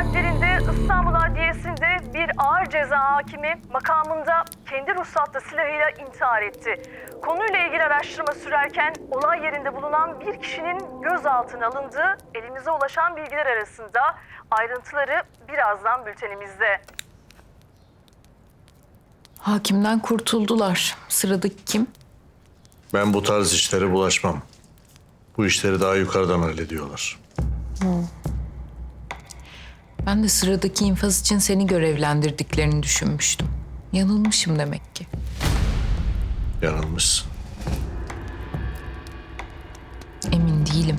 saatlerinde İstanbul Adliyesi'nde bir ağır ceza hakimi makamında kendi ruhsatlı silahıyla intihar etti. Konuyla ilgili araştırma sürerken olay yerinde bulunan bir kişinin gözaltına alındığı elimize ulaşan bilgiler arasında ayrıntıları birazdan bültenimizde. Hakimden kurtuldular. Sıradaki kim? Ben bu tarz işlere bulaşmam. Bu işleri daha yukarıdan hallediyorlar. Ben de sıradaki infaz için seni görevlendirdiklerini düşünmüştüm. Yanılmışım demek ki. Yanılmışsın. Emin değilim.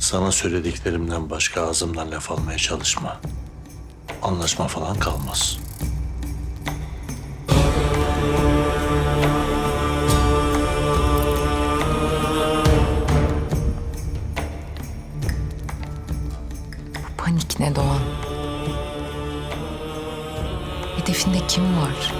Sana söylediklerimden başka ağzımdan laf almaya çalışma. Anlaşma falan kalmaz. Hedefinde kim var?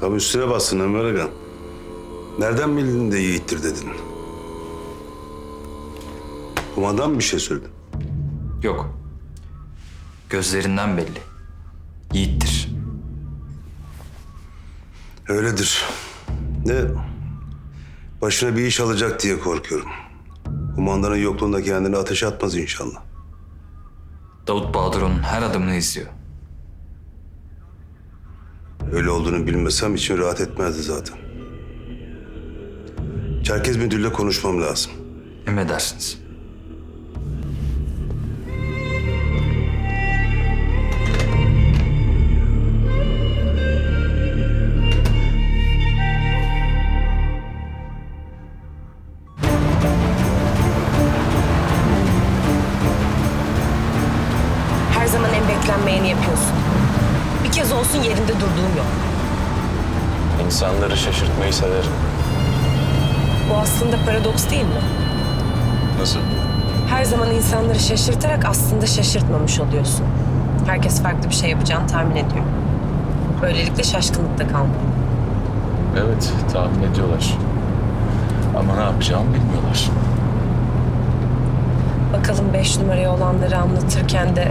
Tam üstüne bassın Ömer Aga. Nereden bildin de yiğittir dedin? Kumandan mı bir şey söyledi? Yok. Gözlerinden belli. Yiğittir. Öyledir. Ne? Başına bir iş alacak diye korkuyorum. Kumandanın yokluğunda kendini ateşe atmaz inşallah. Davut Bahadır'ın her adımını izliyor. Öyle olduğunu bilmesem içim rahat etmezdi zaten. Çerkez müdürle konuşmam lazım. Emredersiniz. Her zaman en beklenmeyeni yapıyorsun. Kez olsun yerinde durduğum yok. İnsanları şaşırtmayı severim. Bu aslında paradoks değil mi? Nasıl? Her zaman insanları şaşırtarak aslında şaşırtmamış oluyorsun. Herkes farklı bir şey yapacağını tahmin ediyor. Böylelikle şaşkınlıkta kalmıyor. Evet, tahmin ediyorlar. Ama ne yapacağımı bilmiyorlar. Bakalım beş numaraya olanları anlatırken de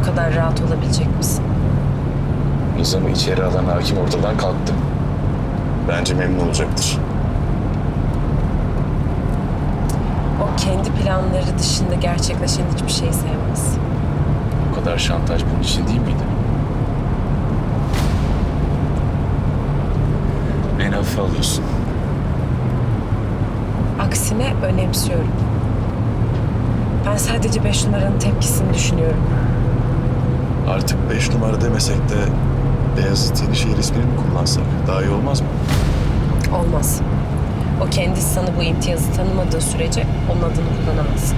bu kadar rahat olabilecek misin? Nizam'ı içeri alan hakim ortadan kalktı. Bence memnun olacaktır. O kendi planları dışında gerçekleşen hiçbir şeyi sevmez. Bu kadar şantaj bunun için değil miydi? Beni hafife alıyorsun. Aksine önemsiyorum. Ben sadece beş numaranın tepkisini düşünüyorum. Artık beş numara demesek de Beyazıt Yenişehir ismini mi kullansak daha iyi olmaz mı? Olmaz. O kendi sana bu imtiyazı tanımadığı sürece onun adını kullanamaz.